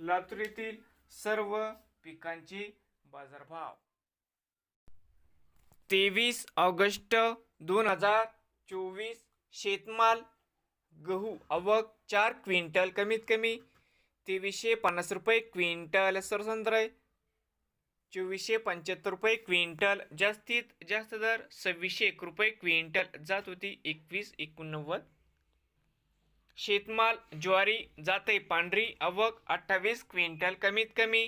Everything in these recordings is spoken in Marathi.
लातूर येथील सर्व पिकांचे बाजारभाव. तेवीस ऑगस्ट दोन हजार चोवीस शेतमाल गहू आवक चार क्विंटल कमीत कमी तेवीसशे पन्नास रुपये क्विंटल सरसंद्र चोवीसशे पंच्याहत्तर रुपये क्विंटल जास्तीत जास्त दर सव्वीसशे एक रुपये क्विंटल जात होती एकवीस एकोणनव्वद शेतमाल ज्वारी जाते पांढरी आवक अठ्ठावीस क्विंटल कमीत कमी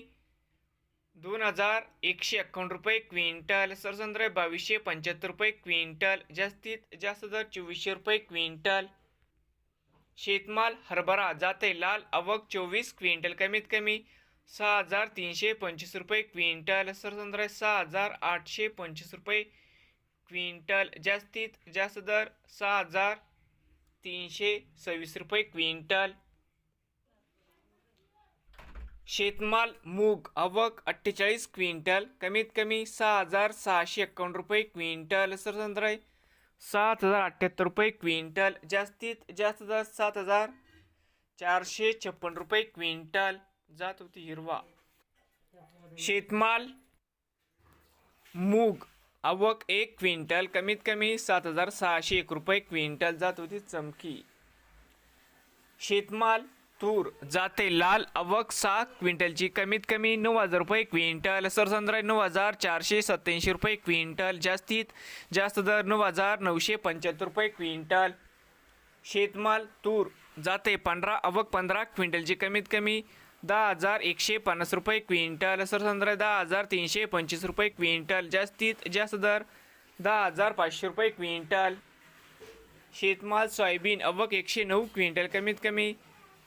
दोन हजार एकशे अकावन्न रुपये क्विंटल सरसंद्र बावीसशे पंच्याहत्तर रुपये क्विंटल जास्तीत जास्त दर चोवीसशे रुपये क्विंटल. शेतमाल हरभरा जाते लाल आवक चोवीस क्विंटल कमीत कमी सहा हजार तीनशे पंचवीस रुपये क्विंटल सरसंद्र सहा हजार आठशे पंचवीस रुपये क्विंटल जास्तीत जास्त दर सहा हजार तीनशे सव्वीस रुपये क्विंटल. शेतमाल मूग आवक अठ्ठेचाळीस क्विंटल. कमीत कमी सहा हजार सहाशे एकावन्न रुपये क्विंटल. सरसंद्र सात हजार अठ्ठ्याहत्तर रुपये क्विंटल. जास्तीत जास्त दर सात हजार चारशे छप्पन रुपये क्विंटल. जात होती हिरवा. शेतमाल मूग आवक एक क्विंटल कमीत कमी सात हजार सहाशे एक रुपये क्विंटल जात होती चमकी. शेतमाल तूर जाते लाल आवक सहा क्विंटलची कमीत कमी नऊ हजार रुपये क्विंटल सरसंद्र नऊ हजार चारशे सत्याऐंशी रुपये क्विंटल जास्तीत जास्त दर नऊ हजार नऊशे पंच्याहत्तर रुपये क्विंटल. शेतमाल तूर जाते पंधरा आवक पंधरा क्विंटलची कमीत कमी दहा हजार एकशे पन्नास रुपये क्विंटल. सरसंद्र दहा हजार तीनशे पंचवीस रुपये क्विंटल. जास्तीत जास्त दर दहा हजार पाचशे रुपये क्विंटल. शेतमाल सोयाबीन अवक एकशे नऊ क्विंटल. कमीत कमी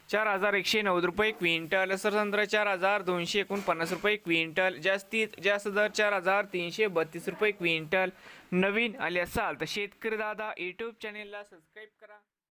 चार हजार एकशे नव्वद रुपये क्विंटल. सरसंद्र चार हजार दोनशे एकोणपन्नास रुपये क्विंटल. जास्तीत जास्त दर चार हजार तीनशे बत्तीस रुपये क्विंटल. नवीन आले असाल तर शेतकरी दादा यूट्यूब चॅनेलला सबस्क्राईब करा.